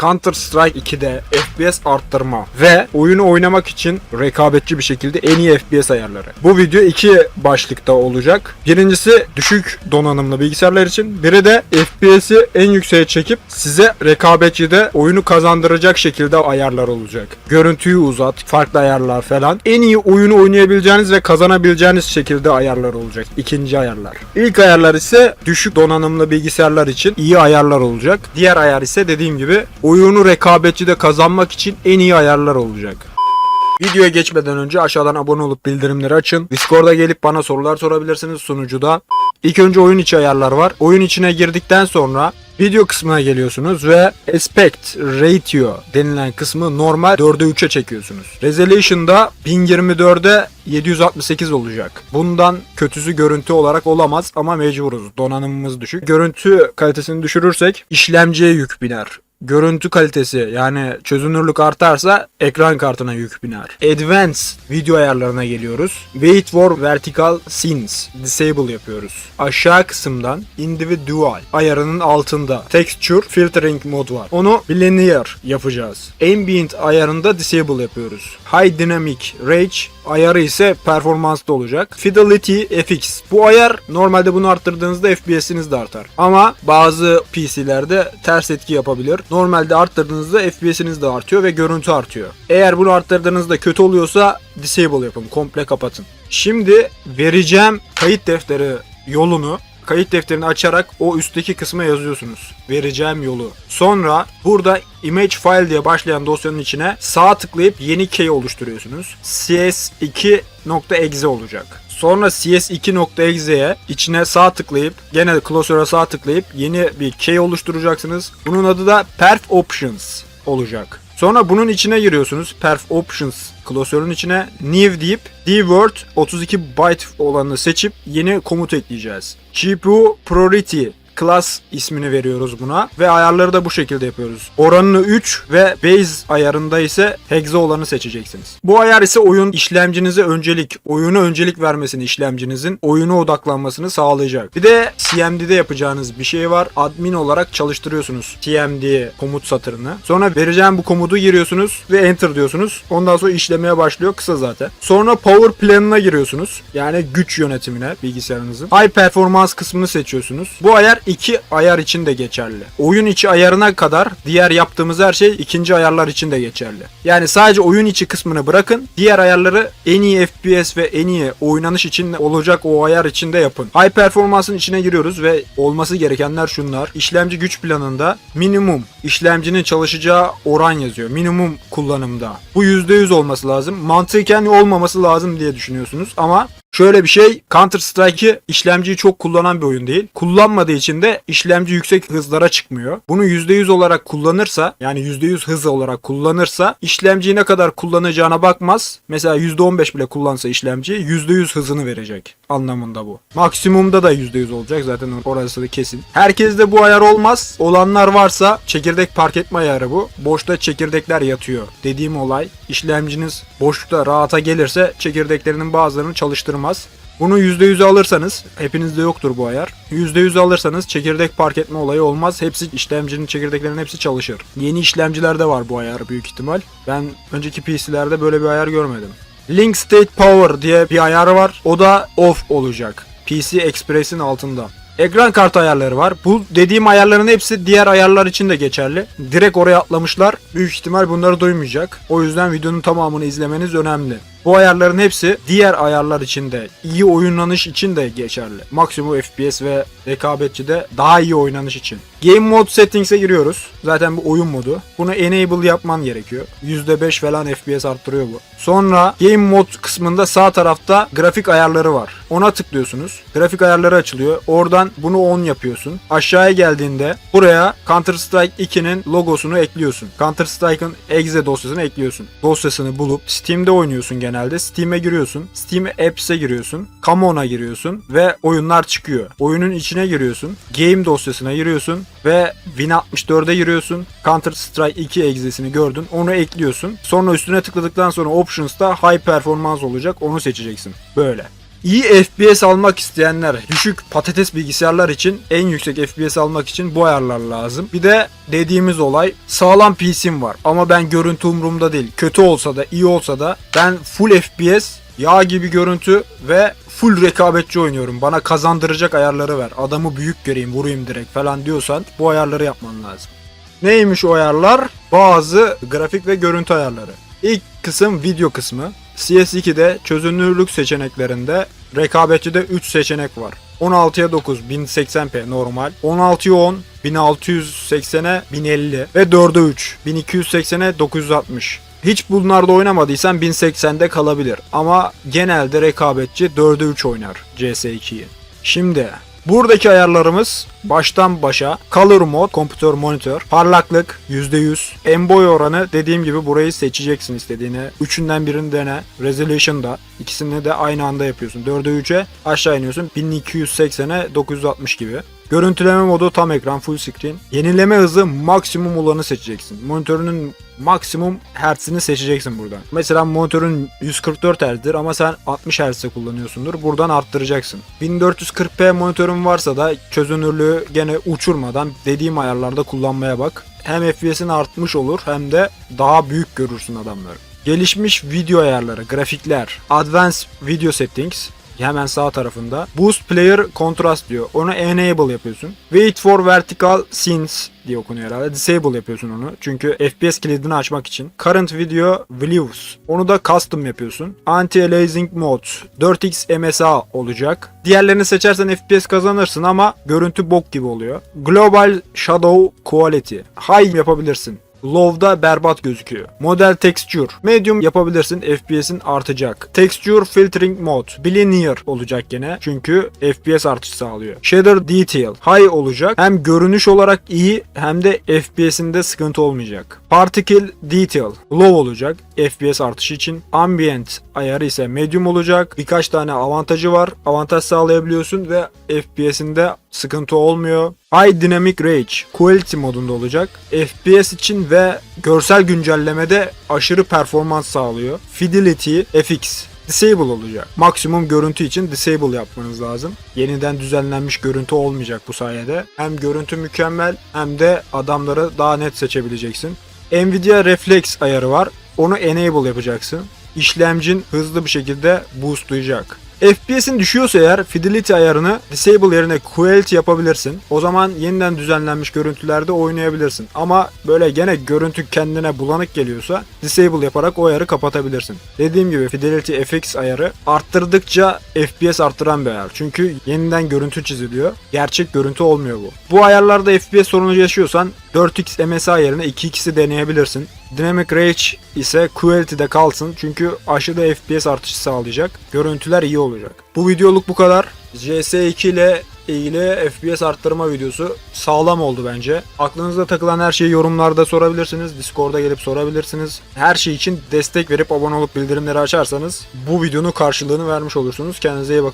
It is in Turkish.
Counter Strike 2'de FPS arttırma ve oyunu oynamak için rekabetçi bir şekilde en iyi FPS ayarları. Bu video iki başlıkta olacak. Birincisi düşük donanımlı bilgisayarlar için. Biri de FPS'i en yükseğe çekip size rekabetçide oyunu kazandıracak şekilde ayarlar olacak. Görüntüyü uzat, farklı ayarlar falan. En iyi oyunu oynayabileceğiniz ve kazanabileceğiniz şekilde ayarlar olacak. İkinci ayarlar. İlk ayarlar ise düşük donanımlı bilgisayarlar için iyi ayarlar olacak. Diğer ayar ise dediğim gibi oyunu rekabetçide kazanmak için en iyi ayarlar olacak. Videoya geçmeden önce aşağıdan abone olup bildirimleri açın. Discord'a gelip bana sorular sorabilirsiniz sunucuda. İlk önce oyun içi ayarlar var. Oyun içine girdikten sonra video kısmına geliyorsunuz ve aspect ratio denilen kısmı normal 4'e 3'e çekiyorsunuz. Resolution'da 1024'e 768 olacak. Bundan kötüsü görüntü olarak olamaz ama mecburuz. Donanımımız düşük. Görüntü kalitesini düşürürsek işlemciye yük biner görüntü kalitesi yani çözünürlük artarsa ekran kartına yük biner. Advanced video ayarlarına geliyoruz. Wait for vertical scenes disable yapıyoruz. Aşağı kısımdan individual ayarının altında texture filtering mod var. Onu linear yapacağız. Ambient ayarında disable yapıyoruz. High dynamic range ayarı ise performanslı olacak. Fidelity FX. Bu ayar normalde bunu arttırdığınızda FPS'iniz de artar. Ama bazı PC'lerde ters etki yapabilir. Normalde arttırdığınızda FPS'iniz de artıyor ve görüntü artıyor. Eğer bunu arttırdığınızda kötü oluyorsa disable yapın. Komple kapatın. Şimdi vereceğim kayıt defteri yolunu kayıt defterini açarak o üstteki kısma yazıyorsunuz. Vereceğim yolu. Sonra burada image file diye başlayan dosyanın içine sağ tıklayıp yeni key oluşturuyorsunuz. cs2.exe olacak. Sonra cs2.exe'ye içine sağ tıklayıp gene klasöre sağ tklayıp yeni bir key oluşturacaksınız. Bunun adı da perf options olacak. Sonra bunun içine giriyorsunuz. Perf Options klasörün içine new deyip dword 32 byte olanı seçip yeni komut ekleyeceğiz. GPU Priority class ismini veriyoruz buna ve ayarları da bu şekilde yapıyoruz. Oranını 3 ve base ayarında ise hexa olanı seçeceksiniz. Bu ayar ise oyun işlemcinize öncelik, oyunu öncelik vermesini işlemcinizin oyuna odaklanmasını sağlayacak. Bir de CMD'de yapacağınız bir şey var. Admin olarak çalıştırıyorsunuz CMD komut satırını. Sonra vereceğim bu komutu giriyorsunuz ve enter diyorsunuz. Ondan sonra işlemeye başlıyor. Kısa zaten. Sonra power planına giriyorsunuz. Yani güç yönetimine bilgisayarınızın. High performans kısmını seçiyorsunuz. Bu ayar iki ayar için de geçerli. Oyun içi ayarına kadar diğer yaptığımız her şey ikinci ayarlar için de geçerli. Yani sadece oyun içi kısmını bırakın. Diğer ayarları en iyi FPS ve en iyi oynanış için olacak o ayar içinde yapın. High performansın içine giriyoruz ve olması gerekenler şunlar. İşlemci güç planında minimum işlemcinin çalışacağı oran yazıyor. Minimum kullanımda. Bu %100 olması lazım. Mantıken olmaması lazım diye düşünüyorsunuz ama Şöyle bir şey Counter Strike'ı işlemciyi çok kullanan bir oyun değil. Kullanmadığı için de işlemci yüksek hızlara çıkmıyor. Bunu %100 olarak kullanırsa yani %100 hız olarak kullanırsa işlemciyi ne kadar kullanacağına bakmaz. Mesela %15 bile kullansa işlemci %100 hızını verecek anlamında bu. Maksimumda da %100 olacak zaten orası da kesin. Herkeste bu ayar olmaz. Olanlar varsa çekirdek park etme ayarı bu. Boşta çekirdekler yatıyor. Dediğim olay işlemciniz boşlukta rahata gelirse çekirdeklerinin bazılarını çalıştırmaz. Bunu %100'e alırsanız, hepinizde yoktur bu ayar. %100 alırsanız çekirdek park etme olayı olmaz. Hepsi işlemcinin çekirdeklerinin hepsi çalışır. Yeni işlemcilerde var bu ayar büyük ihtimal. Ben önceki PC'lerde böyle bir ayar görmedim. Link State Power diye bir ayar var. O da off olacak. PC Express'in altında. Ekran kartı ayarları var. Bu dediğim ayarların hepsi diğer ayarlar için de geçerli. Direkt oraya atlamışlar. Büyük ihtimal bunları duymayacak. O yüzden videonun tamamını izlemeniz önemli. Bu ayarların hepsi diğer ayarlar için de iyi oynanış için de geçerli. Maksimum FPS ve rekabetçide daha iyi oynanış için. Game Mode Settings'e giriyoruz. Zaten bu oyun modu. Bunu enable yapman gerekiyor. %5 falan FPS arttırıyor bu. Sonra Game Mode kısmında sağ tarafta grafik ayarları var. Ona tıklıyorsunuz. Grafik ayarları açılıyor. Oradan bunu on yapıyorsun. Aşağıya geldiğinde buraya Counter Strike 2'nin logosunu ekliyorsun. Counter Strike'ın exe dosyasını ekliyorsun. Dosyasını bulup Steam'de oynuyorsun genelde. Steam'e giriyorsun. Steam Apps'e giriyorsun. Common'a giriyorsun ve oyunlar çıkıyor. Oyunun içine giriyorsun. Game dosyasına giriyorsun ve Win64'e giriyorsun. Counter Strike 2 egzesini gördün. Onu ekliyorsun. Sonra üstüne tıkladıktan sonra Options'ta High Performance olacak. Onu seçeceksin. Böyle. İyi FPS almak isteyenler, düşük patates bilgisayarlar için en yüksek FPS almak için bu ayarlar lazım. Bir de dediğimiz olay sağlam PC'm var ama ben görüntü umurumda değil. Kötü olsa da iyi olsa da ben full FPS yağ gibi görüntü ve full rekabetçi oynuyorum. Bana kazandıracak ayarları ver. Adamı büyük göreyim, vurayım direkt falan diyorsan bu ayarları yapman lazım. Neymiş o ayarlar? Bazı grafik ve görüntü ayarları. İlk kısım video kısmı. CS2'de çözünürlük seçeneklerinde rekabetçide 3 seçenek var. 16'ya 9 1080p normal, 16'ya 10 1680'e 1050 ve 4'e 3 1280'e 960. Hiç bunlarda oynamadıysan 1080'de kalabilir ama genelde rekabetçi 4'e 3 oynar CS2'yi. Şimdi buradaki ayarlarımız baştan başa Color Mode, Computer Monitor, parlaklık %100, en boy oranı dediğim gibi burayı seçeceksin istediğini. Üçünden birini dene. Resolution da ikisini de aynı anda yapıyorsun. 4'e 3'e aşağı iniyorsun. 1280'e 960 gibi. Görüntüleme modu tam ekran full screen. Yenileme hızı maksimum olanı seçeceksin. Monitörünün maksimum hertzini seçeceksin buradan. Mesela monitörün 144 Hz'dir ama sen 60 Hz'de kullanıyorsundur. Buradan arttıracaksın. 1440p monitörün varsa da çözünürlüğü gene uçurmadan dediğim ayarlarda kullanmaya bak. Hem FPS'in artmış olur hem de daha büyük görürsün adamları. Gelişmiş video ayarları, grafikler, Advanced Video Settings, hemen sağ tarafında. Boost Player Contrast diyor. Onu enable yapıyorsun. Wait for vertical scenes diye okunuyor herhalde. Disable yapıyorsun onu. Çünkü FPS kilidini açmak için. Current Video Views. Onu da custom yapıyorsun. Anti-aliasing Mode. 4x MSA olacak. Diğerlerini seçersen FPS kazanırsın ama görüntü bok gibi oluyor. Global Shadow Quality. High yapabilirsin. Low'da berbat gözüküyor. Model Texture. Medium yapabilirsin. FPS'in artacak. Texture Filtering Mode. Bilinear olacak gene. Çünkü FPS artışı sağlıyor. Shader Detail. High olacak. Hem görünüş olarak iyi hem de FPS'inde sıkıntı olmayacak. Particle Detail. Low olacak. FPS artışı için. Ambient ayarı ise medium olacak. Birkaç tane avantajı var. Avantaj sağlayabiliyorsun ve FPS'inde sıkıntı olmuyor. High Dynamic Range Quality modunda olacak. FPS için ve görsel güncellemede aşırı performans sağlıyor. Fidelity FX Disable olacak. Maksimum görüntü için disable yapmanız lazım. Yeniden düzenlenmiş görüntü olmayacak bu sayede. Hem görüntü mükemmel hem de adamları daha net seçebileceksin. Nvidia Reflex ayarı var. Onu enable yapacaksın. İşlemcin hızlı bir şekilde boostlayacak. FPS'in düşüyorsa eğer Fidelity ayarını Disable yerine Quality yapabilirsin. O zaman yeniden düzenlenmiş görüntülerde oynayabilirsin. Ama böyle gene görüntü kendine bulanık geliyorsa Disable yaparak o ayarı kapatabilirsin. Dediğim gibi Fidelity FX ayarı arttırdıkça FPS arttıran bir ayar. Çünkü yeniden görüntü çiziliyor. Gerçek görüntü olmuyor bu. Bu ayarlarda FPS sorunu yaşıyorsan 4x MSA yerine 2x'i deneyebilirsin. Dynamic Range ise Quality'de kalsın çünkü aşırı FPS artışı sağlayacak. Görüntüler iyi olacak. Bu videoluk bu kadar. CS2 ile ilgili FPS arttırma videosu sağlam oldu bence. Aklınızda takılan her şeyi yorumlarda sorabilirsiniz. Discord'a gelip sorabilirsiniz. Her şey için destek verip abone olup bildirimleri açarsanız bu videonun karşılığını vermiş olursunuz. Kendinize iyi bakın.